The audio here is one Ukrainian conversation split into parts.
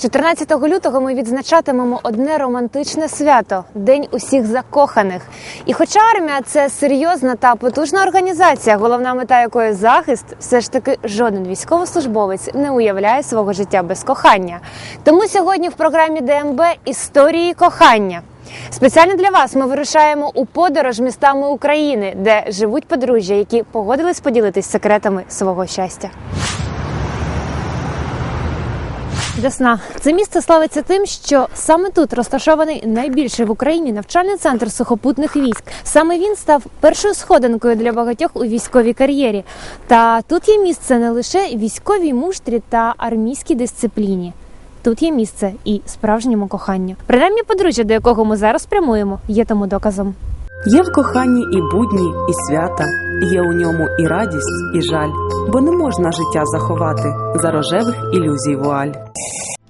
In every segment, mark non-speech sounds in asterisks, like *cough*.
14 лютого ми відзначатимемо одне романтичне свято День усіх закоханих. І хоча армія це серйозна та потужна організація, головна мета якої захист, все ж таки жоден військовослужбовець не уявляє свого життя без кохання. Тому сьогодні в програмі ДМБ історії кохання. Спеціально для вас ми вирушаємо у подорож містами України, де живуть подружжя, які погодились поділитись секретами свого щастя. Десна це місце славиться тим, що саме тут розташований найбільший в Україні навчальний центр сухопутних військ. Саме він став першою сходинкою для багатьох у військовій кар'єрі. Та тут є місце не лише військовій муштрі та армійській дисципліні. Тут є місце і справжньому коханню. Принаймні подружжя, до якого ми зараз прямуємо, є тому доказом. Є в коханні і будні, і свята, є у ньому і радість, і жаль, бо не можна життя заховати за рожевих ілюзій вуаль.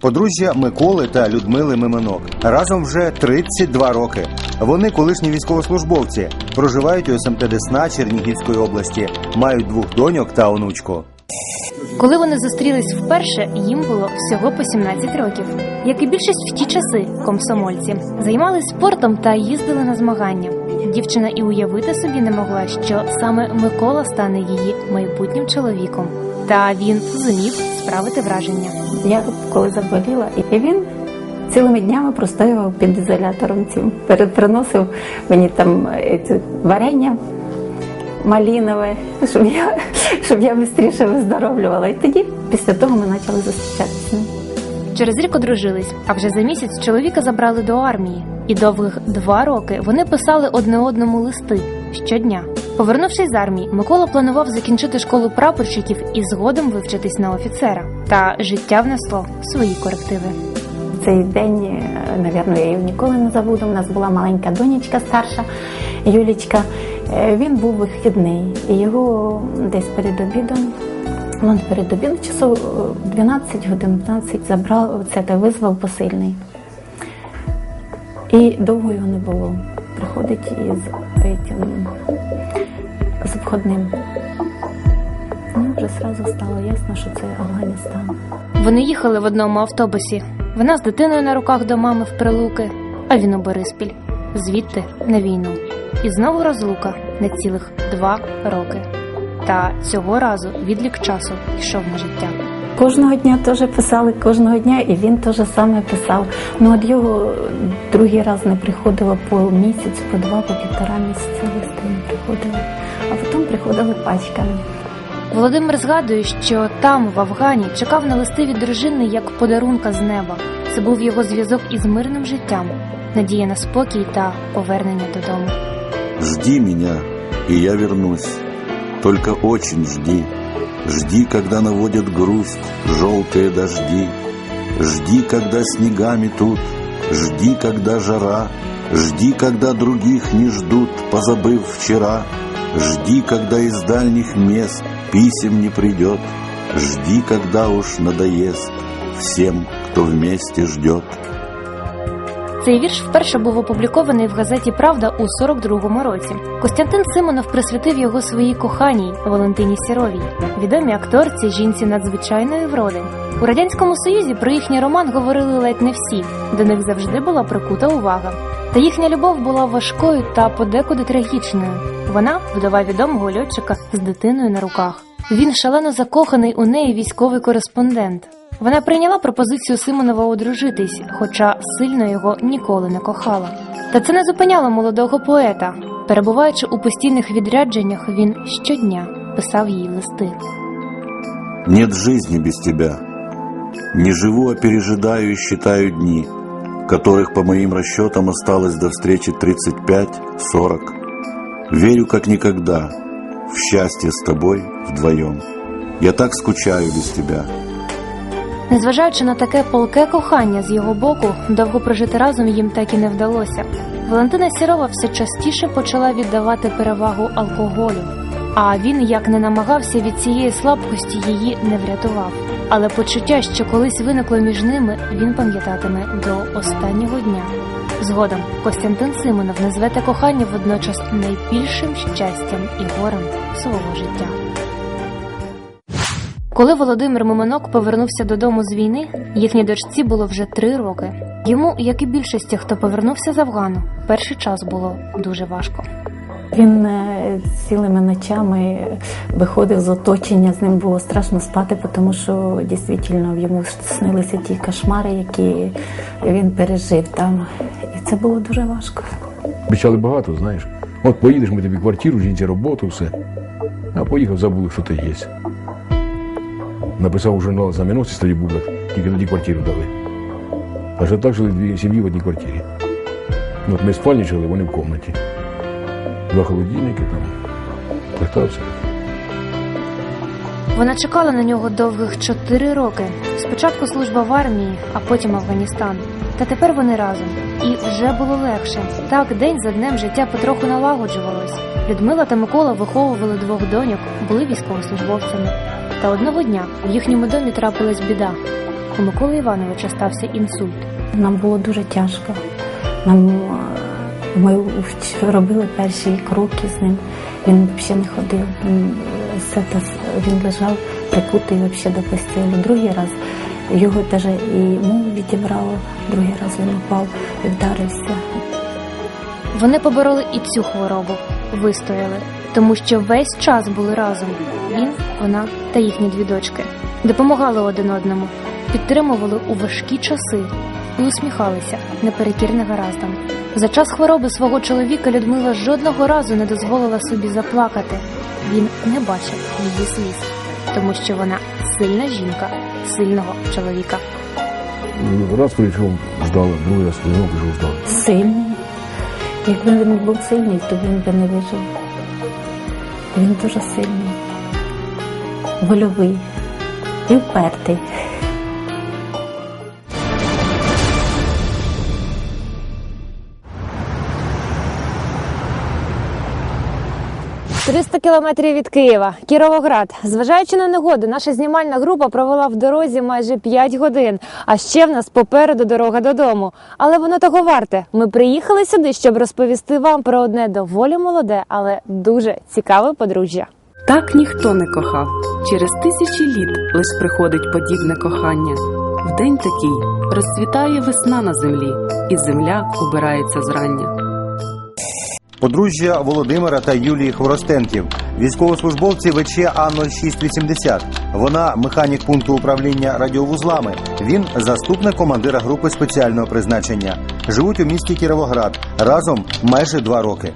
Подружжя Миколи та Людмили Мименок разом вже 32 роки. Вони колишні військовослужбовці, проживають у СМТ Десна Чернігівської області, мають двох доньок та онучку. Коли вони зустрілись вперше, їм було всього по 17 років. Як і більшість в ті часи, комсомольці займались спортом та їздили на змагання. Дівчина і уявити собі не могла, що саме Микола стане її майбутнім чоловіком. Та він зумів справити враження. Я коли заболіла, і він цілими днями простоював під ізолятором цим. Перед- мені там е, варення малінове, щоб я, щоб я швидше виздоровлювала. І тоді, після того, ми почали зустрічатися. Через рік одружились, а вже за місяць чоловіка забрали до армії. І довгих два роки вони писали одне одному листи щодня. Повернувшись з армії, Микола планував закінчити школу прапорщиків і згодом вивчитись на офіцера. Та життя внесло свої корективи. Цей день, е, напевно, я його ніколи не забуду. У нас була маленька донечка старша, Юлічка. Е, Він був вихідний, і його десь перед обідом, ну перед обідом, часу е, 12 годин, 12 забрав це та визвав посильний. І довго його не було. Приходить із этим, з входним. Ну, вже одразу стало ясно, що це Афганістан. Вони їхали в одному автобусі. Вона з дитиною на руках до мами в прилуки, а він у Бориспіль. Звідти на війну. І знову розлука на цілих два роки. Та цього разу відлік часу йшов на життя. Кожного дня теж писали, кожного дня, і він теж саме писав. Ну от його другий раз не приходило по місяць, по два, по півтора місяця листи не приходили. А потім приходили пачками. Володимир згадує, що там, в Афгані, чекав на листи від дружини як подарунка з неба. Це був його зв'язок із мирним життям, надія на спокій та повернення додому. Жди меня, и я вернусь. Только очень жди. Жди, когда наводят грусть желтые дожди. Жди, когда снега метут. Жди, когда жара. Жди, когда других не ждут, позабыв вчера. Жди, когда из дальних мест писем не придет. Жди, когда уж надоест всем, кто вместе ждет. Цей вірш вперше був опублікований в газеті Правда у 42-му році. Костянтин Симонов присвятив його своїй коханій Валентині Сіровій, відомій акторці жінці надзвичайної вроди. У радянському союзі про їхній роман говорили ледь не всі. До них завжди була прикута увага. Та їхня любов була важкою та подекуди трагічною. Вона вдова відомого льотчика з дитиною на руках. Він шалено закоханий у неї військовий кореспондент. Вона прийняла пропозицію Симонова одружитись, хоча сильно його ніколи не кохала. Та це не зупиняло молодого поета. Перебуваючи у постійних відрядженнях, він щодня писав їй листи. Нет жизни без тебя. Не живу, а пережидаю и считаю дни, которых, по моим расчетам, осталось до встречи 35-40. Верю, как никогда, в счастье с тобой вдвоем. Я так скучаю без тебя. Незважаючи на таке полке кохання з його боку, довго прожити разом їм так і не вдалося. Валентина Сірова все частіше почала віддавати перевагу алкоголю. А він, як не намагався від цієї слабкості, її не врятував. Але почуття, що колись виникло між ними, він пам'ятатиме до останнього дня. Згодом Костянтин Симонов назве те кохання водночас найбільшим щастям і горем свого життя. Коли Володимир Мименок повернувся додому з війни, їхній дочці було вже три роки. Йому, як і більшості, хто повернувся з Афгану, перший час було дуже важко. Він е, цілими ночами виходив з оточення, з ним було страшно спати, тому що дійсно йому снилися ті кошмари, які він пережив там. І це було дуже важко. Обіцяли багато, знаєш. От поїдеш, ми тобі квартиру, жінці роботу, все. А поїхав, забули, що ти є. Написав у журнал знаменосець тоді був, тільки тоді квартиру дали. А ще так жили дві сім'ї в одній квартирі. Ну, От ми спальні жили, вони в кімнаті. Два холодильники там, все. Вона чекала на нього довгих чотири роки. Спочатку служба в армії, а потім Афганістан. Та тепер вони разом. І вже було легше. Так день за днем життя потроху налагоджувалось. Людмила та Микола виховували двох доньок, були військовослужбовцями. Та одного дня в їхньому домі трапилась біда. У Миколи Івановича стався інсульт. Нам було дуже тяжко. Нам е, ми робили перші кроки з ним. Він взагалі не ходив. Він, е, він лежав прикутий взагалі до постелі. Другий раз його теж і мову відібрало, другий раз він упав і вдарився. Вони побороли і цю хворобу, вистояли, тому що весь час були разом. Він, вона та їхні дві дочки. Допомагали один одному, підтримували у важкі часи і усміхалися наперекір негараздам. За час хвороби свого чоловіка Людмила жодного разу не дозволила собі заплакати. Він не бачив її сліз, тому що вона сильна жінка, сильного чоловіка. Раз прийшов, ждала, другий раз пішов, ждала. Сильний. Якби він був сильний, то він би не вижив. Він дуже сильний, вольовий і впертий. 300 кілометрів від Києва, Кіровоград. Зважаючи на негоду, наша знімальна група провела в дорозі майже 5 годин. А ще в нас попереду дорога додому. Але воно того варте. Ми приїхали сюди, щоб розповісти вам про одне доволі молоде, але дуже цікаве подружжя. Так ніхто не кохав. Через тисячі літ лиш приходить подібне кохання. В день такий розцвітає весна на землі, і земля убирається зрання. Подружжя Володимира та Юлії Хворостенків, військовослужбовці ВЧ А0680. Вона механік пункту управління радіовузлами. Він заступник командира групи спеціального призначення. Живуть у місті Кіровоград разом майже два роки.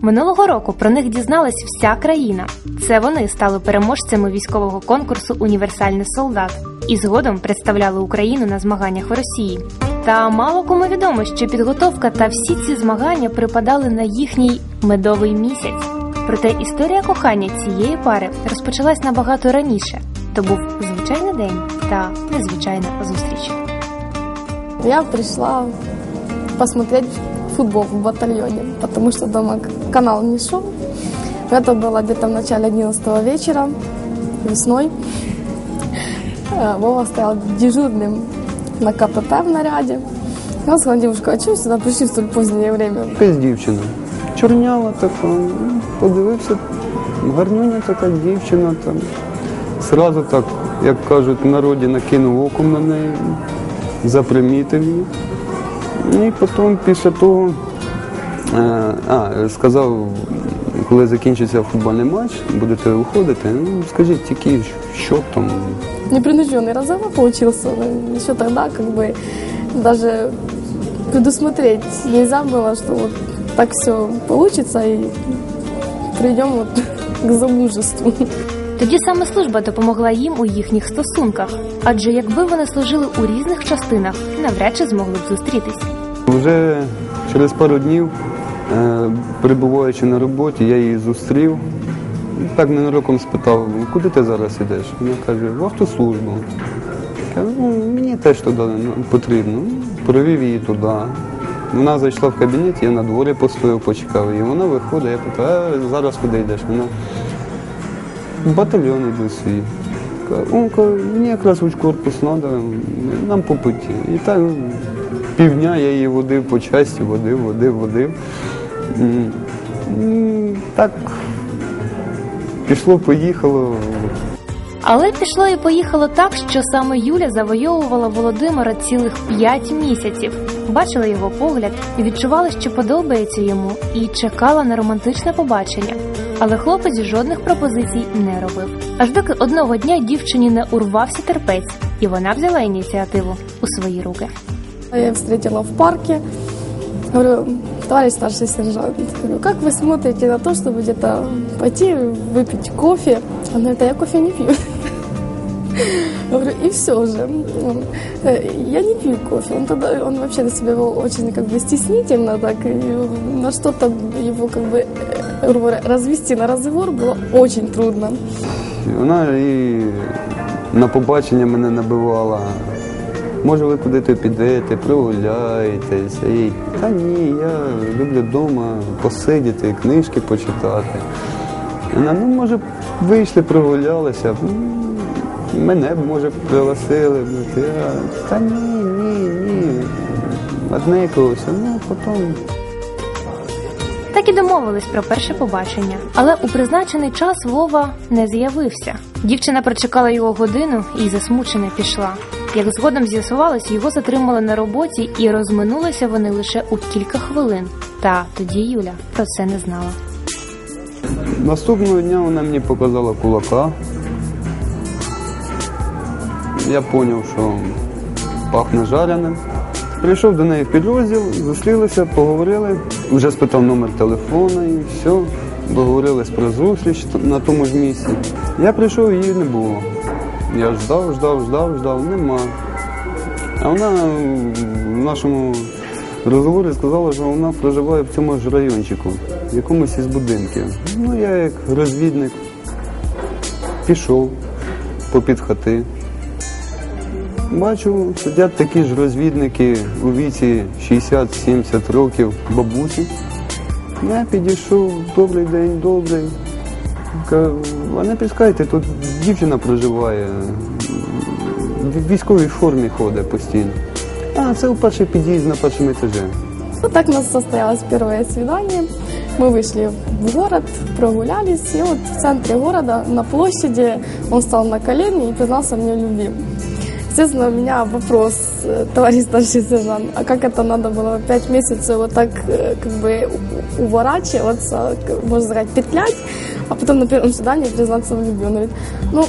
Минулого року про них дізналась вся країна. Це вони стали переможцями військового конкурсу Універсальний солдат і згодом представляли Україну на змаганнях в Росії. Та мало кому відомо, що підготовка та всі ці змагання припадали на їхній медовий місяць. Проте історія кохання цієї пари розпочалась набагато раніше. То був звичайний день та незвичайна зустріч. Я пришла посмотреть футбол в батальоне, потому что дома к- канал не шел. Это было где-то в начале 11 вечера, весной. Э, Вова стоял дежурным на КПП в наряде. Я сказала, девушка, а что вы сюда пришли в столь позднее время? Якась дівчина. Чорнява така, ну, подивився, гарнюня така дівчина там. Сразу так, як кажуть, в народі накинув оком на неї, запримітив її. І потім після того, е, а, сказав, коли закінчиться футбольний матч, будете виходити, ну, скажіть тільки, що там Непринужденный разговор получился. но Еще тогда как бы даже предусмотреть нельзя было, что вот так все получится и придем вот *laughs* к замужеству. Тоді саме служба допомогла їм у їхніх стосунках, адже якби вони служили у різних частинах, навряд чи змогли б зустрітись. Вже через пару днів, е, перебуваючи на роботі, я її зустрів. Так ненароком спитав, куди ти зараз йдеш? Вона каже, в автослужбу. Ну, мені теж туди потрібно. Провів її туди. Вона зайшла в кабінет, я на дворі постояв, почекав. І вона виходить, я питаю, а зараз куди йдеш? Вона в батальйон йду свій. Кажу, мені якраз в корпус треба, нам по путі. І так ну, півдня я її водив по часті, водив, водив, водив. Так пішло, поїхало. Але пішло і поїхало так, що саме Юля завойовувала Володимира цілих п'ять місяців. Бачила його погляд і відчувала, що подобається йому, і чекала на романтичне побачення. Але хлопець жодних пропозицій не робив. Аж доки одного дня дівчині не урвався терпець, і вона взяла ініціативу у свої руки. Я встретила в парке. Говорю, товарищ старший сержант, говорю, как вы смотрите на то, чтобы где-то пойти выпить кофе? Он говорит, а я кофе не пью. *laughs* Говорю, и все же. Он, «Э, Я не пью кофе. Он, тогда, он вообще на себя вел очень как бы стеснительно, так, и на что-то его как бы э, грубо говоря, развести на разговор было очень трудно. Вона і на побачення мене набивала. Може, ви куди-то підете, прогуляєтесь. І, та ні, я люблю вдома посидіти, книжки почитати. Вона, ну, може, вийшли, прогулялися, мене б, може, пригласили. та ні, ні, ні. Одне якогось, ну, потім Так і домовились про перше побачення. Але у призначений час Вова не з'явився. Дівчина прочекала його годину і засмучена пішла. Як згодом з'ясувалось, його затримали на роботі і розминулися вони лише у кілька хвилин. Та тоді Юля про це не знала. Наступного дня вона мені показала кулака. Я зрозумів, що пахне жареним. Прийшов до неї в підрозділ, зустрілися, поговорили. Вже спитав номер телефона і все. Договорились про зустріч на тому ж місці. Я прийшов, її не було. Я ждав, ждав, ждав, ждав, нема. А вона в нашому розговорі сказала, що вона проживає в цьому ж райончику, в якомусь із будинків. Ну, я як розвідник пішов попід хати. Бачу, сидять такі ж розвідники у віці 60-70 років бабусі. Я підійшов, добрий день, добрий. А не піскайте, тут дівчина проживає, в військовій формі ходить постійно. А, це у перший під'їзд на першому етажі. Вот так у нас состоялось первое свидание. Мы вышли в город, прогулялись, и вот в центре города, на площади, он стал на колени и признался мне в любви. Естественно, у меня вопрос, э, товарищ старший сержант, а как это надо было пять месяцев вот так э, как бы уворачиваться, можно сказать, петлять, а потом на первом свидании признаться в любви? Он говорит, ну,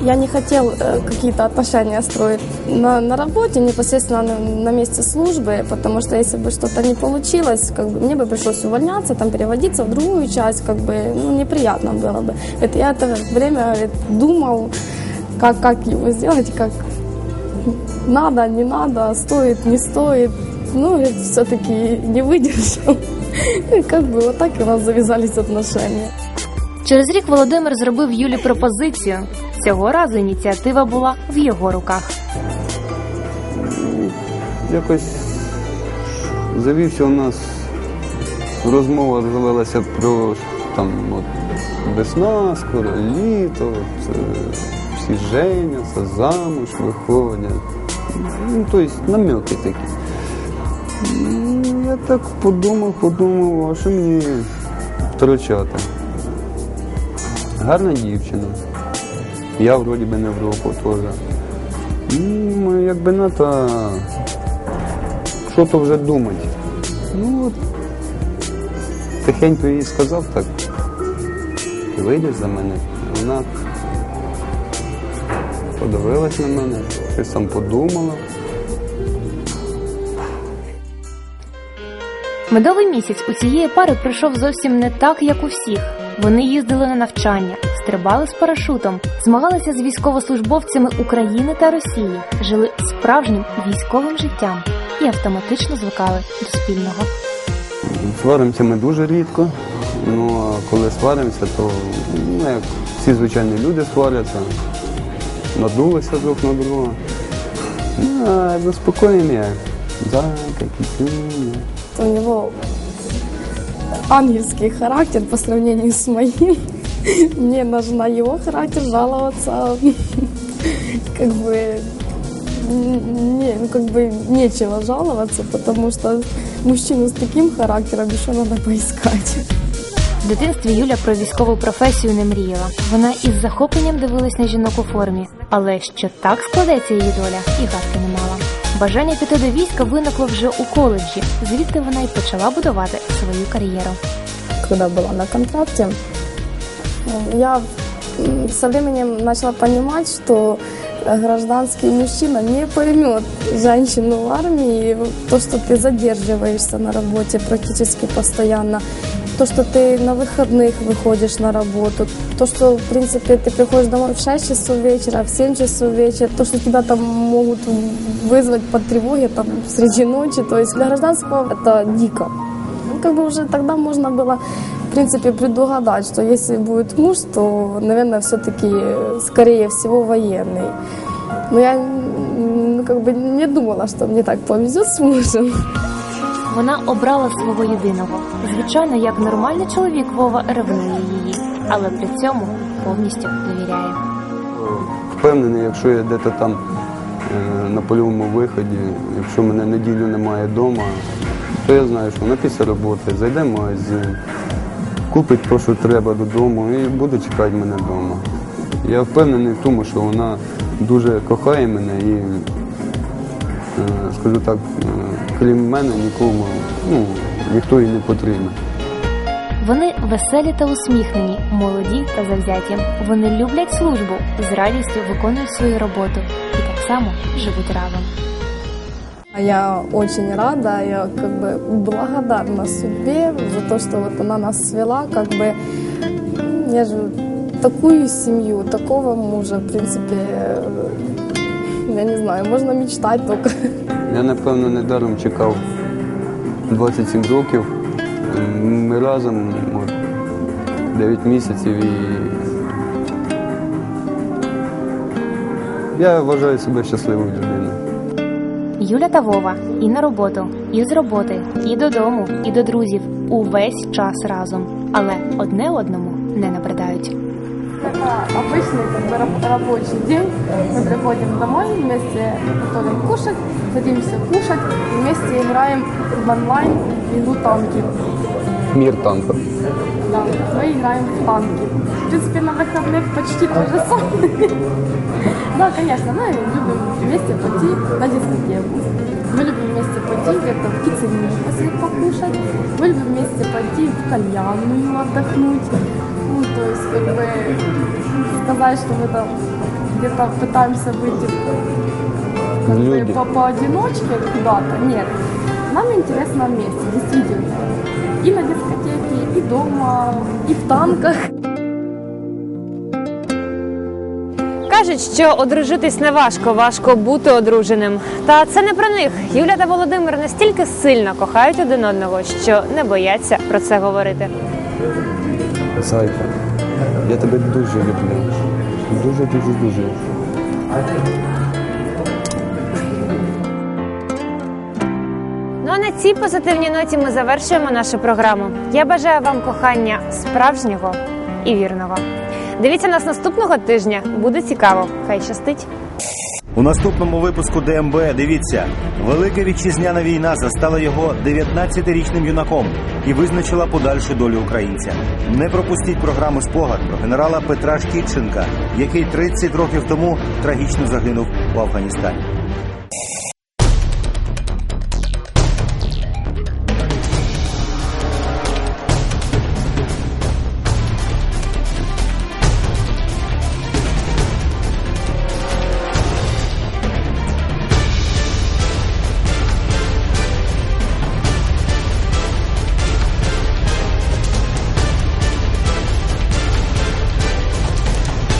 я не хотел э, какие-то отношения строить на, на работе, непосредственно на, на месте службы, потому что если бы что-то не получилось, как бы, мне бы пришлось увольняться, там, переводиться в другую часть, как бы, ну, неприятно было бы. Это я это время говорит, думал, как, как его сделать, как надо, не надо, стоит, не стоит. Ну, все-таки не выдержал. И *laughs* как бы вот так у нас завязались отношения. Через рік Володимир зробив Юлі пропозицію. Цього разу ініціатива була в його руках. Якось завівся у нас розмова завелася про там от, весна, скоро літо, це всі женяться, замуж виходять. Ну, тобто намеки такі. Я так подумав, подумав, а що мені втрачати? Гарна дівчина. Я вроді би не в року теж. Ну, якби надо що то вже думати. Ну от тихенько їй сказав так. Ти вийдеш за мене. Вона подивилась на мене, щось там подумала. Медовий місяць у цієї пари пройшов зовсім не так, як у всіх. Вони їздили на навчання, стрибали з парашутом, змагалися з військовослужбовцями України та Росії, жили справжнім військовим життям і автоматично звикали до спільного. Сваримося ми дуже рідко. Ну а коли сваримося, то ну, як всі звичайні люди сваряться, надулися друг на друга. Ну, а заспокоєння як зайка, кітюня. У него ангельский характер по сравнению с моим. Мне нужно его характер жаловаться. Как бы не, ну, как бы нечего жаловаться, потому что мужчину с таким характером еще надо поискать. В дитинстві Юля про військову професію не мріяла. Вона із захопленням дивилась на жінок у формі, але що так складеться її доля, і гадки не мала. Бажання піти до війська виникло вже у коледжі, звідти вона й почала будувати свою кар'єру. когда была на контракте, э, я м, со временем начала понимать, что э, гражданский мужчина не поймет женщину в армии, и то, что ты задерживаешься на работе практически постоянно, то, что ты на выходных выходишь на работу, то, что, в принципе, ты приходишь домой в 6 часов вечера, в 7 часов вечера, то, что тебя там могут вызвать по тревоге там, среди ночи, то есть для гражданского это дико. Ну, как бы уже тогда можно было, в принципе, предугадать, что если будет муж, то, наверное, все-таки, скорее всего, военный. Но я м, ну, как бы не думала, что мне так повезет с мужем. Вона обрала свого єдиного. Звичайно, як нормальний чоловік Вова ревнує її, але при цьому повністю довіряє. Впевнений, якщо я десь там е, на польовому виході, якщо мене неділю немає вдома, то я знаю, що вона після роботи зайде в магазин, купить те, що треба додому і буде чекати мене вдома. Я впевнений в тому, що вона дуже кохає мене і, е, скажу так, е, крім мене нікому, ну, ніхто їй не потрібен. Вони веселі та усміхнені, молоді та завзяті. Вони люблять службу, з радістю виконують свою роботу і так само живуть разом. Я очень рада, я как бы благодарна судьбе за то, что вот она нас свела, как бы я же такую семью, такого мужа, в принципе, э, я не знаю, можно мечтать только. Я напевно недаром чекав 27 років. Ми разом от, 9 місяців і я вважаю себе щасливою людиною. Юля та Вова і на роботу, і з роботи, і додому, і до друзів увесь час разом, але одне одному не набридають. Это обычный как бы, раб- рабочий день. Мы приходим домой, вместе готовим кушать, садимся кушать, вместе играем в онлайн игру танки. Мір танків. Да, мы играем в танки. В принципе, на выходных почти то же самое. *laughs* Да, конечно, мы любим вместе пойти на дискотеку. Мы любим вместе пойти где-то в пиццерию после покушать. Мы любим вместе пойти в кальянную отдохнуть. Ну, то есть, как бы, сказать, что мы там где-то пытаемся выйти как бы, Люди. по поодиночке куда-то. Нет. Нам интересно вместе, действительно. И на дискотеке, и дома, и в танках. Кажуть, що одружитись не важко, важко бути одруженим. Та це не про них. Юля та Володимир настільки сильно кохають один одного, що не бояться про це говорити. Зайка, я тебе дуже люблю. Дуже, дуже, дуже. Ну а на цій позитивній ноті ми завершуємо нашу програму. Я бажаю вам кохання справжнього і вірного. Дивіться нас наступного тижня. Буде цікаво. Хай щастить. У наступному випуску ДМБ дивіться, велика вітчизняна війна застала його 19-річним юнаком і визначила подальшу долю українця. Не пропустіть програму спогад про генерала Петра Шкідченка, який 30 років тому трагічно загинув у Афганістані.